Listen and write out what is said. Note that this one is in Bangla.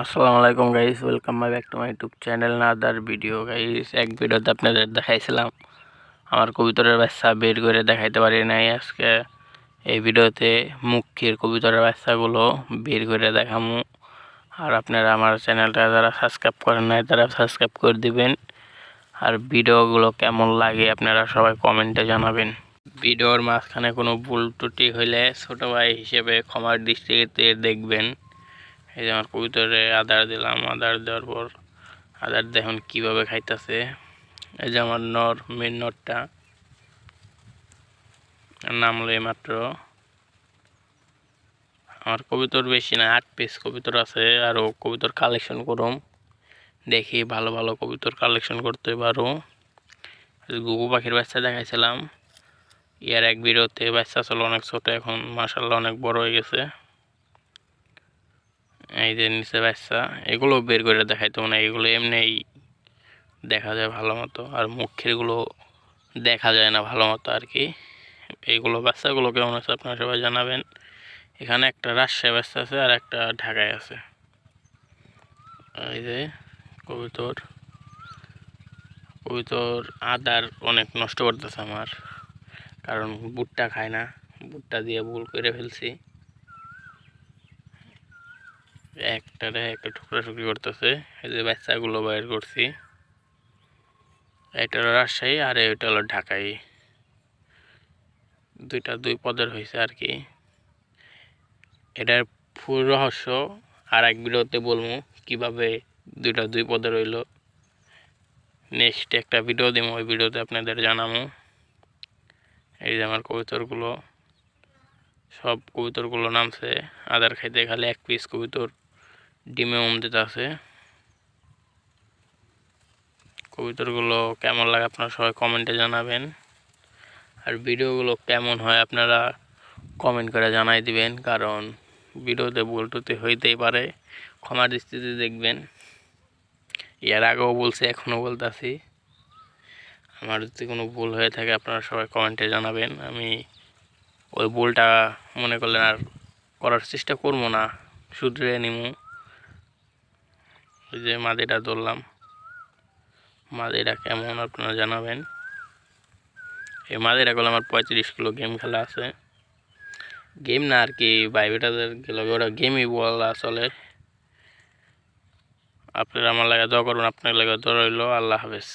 আসসালামু আলাইকুম guys welcome my back to my YouTube channel another video guys এক ভিডিওতে আপনাদের দেখাইছিলাম, আমার কবুতরের বাচ্চা বের করে দেখাইতে পারি নাই আজকে। এই ভিডিওতে মুখির কবুতরের বাচ্চাগুলো বের করে দেখামু। আর আপনারা আমার চ্যানেলটা যারা সাবস্ক্রাইব করেন নাই, তারা সাবস্ক্রাইব করে দিবেন। আর ভিডিওগুলো কেমন লাগে আপনারা সবাই কমেন্টে জানাবেন। ভিডিওর মাঝখানে কোনো ভুল ত্রুটি হইলে ছোটো ভাই হিসেবে ক্ষমার দৃষ্টিতে দেখবেন। এই যে আমার কবুতরে আদার দিলাম, আদার দেওয়ার পর আদার দেখুন কীভাবে খাইতেছে? এই যে আমার নর মেন নরটা। নামলো মাত্র আমার কবিতর বেশি না, আট পিস কবিতর আছে আরও কবিতর কালেকশন করুম। দেখি ভালো ভালো কবিতর কালেকশন করতে পারো। গুগু পাখির বাচ্চা দেখাইছিলাম। ইয়ার এক বিরতে বাচ্চা ছিল অনেক ছোট, এখন মাসাল্লাহ অনেক বড় হয়ে গেছে। এই যে নিচে বাচ্চা, এগুলো বের করে দেখাইতো না, এগুলো এমনিই দেখা যায় ভালো মতো, আর মুখেরগুলো দেখা যায় না ভালো মতো আর কি। এইগুলো বাচ্চাগুলো কেমন আছে আপনারা সবাই জানাবেন। এখানে একটা রাজশাহী বাচ্চা আছে আর একটা ঢাকায় আছে। এই যে কবিতর কবিতর আদার অনেক নষ্ট করতেছে আমার, কারণ বুটটা খায় না বুটটা দিয়ে ভুল করে ফেলছি। একটারে একটা টুকরা টুকরি করতেছে। এই যে বাচ্চাগুলো বাইর করছি। এটা হলো রাজশাহী আর এটা হলো ঢাকাই। দুইটা দুই পদের হয়েছে আর কি। এটার ফুল রহস্য আর এক ভিডিওতে বলব কীভাবে দুইটা দুই পদে রইল। নেক্সট একটা ভিডিও দিব, ওই ভিডিওতে আপনাদের জানাব। এই যে আমার কবিতরগুলো। সব কবিতরগুলো নামছে আদার খাইতে খালি এক পিস কবিতর। ডিমে উম দিতে আছে। কবিতরগুলো কেমন লাগে আপনারা সবাই কমেন্টে জানাবেন। আর ভিডিওগুলো কেমন হয় আপনারা কমেন্ট করে জানাই দিবেন, কারণ ভিডিওতে ভুল টুতি হইতেই পারে। ক্ষমার দৃষ্টিতে দেখবেন। এর আগেও বলছি, এখনও বলতেছি। আমার যদি কোনো ভুল হয়ে থাকে, আপনারা সবাই কমেন্টে জানাবেন। আমি ওই ভুলটা মনে করলেন আর করার চেষ্টা করব না। শুধরে নিমু। ওই যে মাদিটা ধরলাম। মাদিরা কেমন আপনারা জানাবেন? এই মাদেরা করলে আমার পঁয়ত্রিশ কিলো গেম খেলা আছে। গেম না আর কি, বাইবেটাদের গেলে ওরা গেমই বল আসলে। আপনারা আমার লাগে দোয়া করুন আপনার লাগে দোয়া আল্লাহ হাফেজ।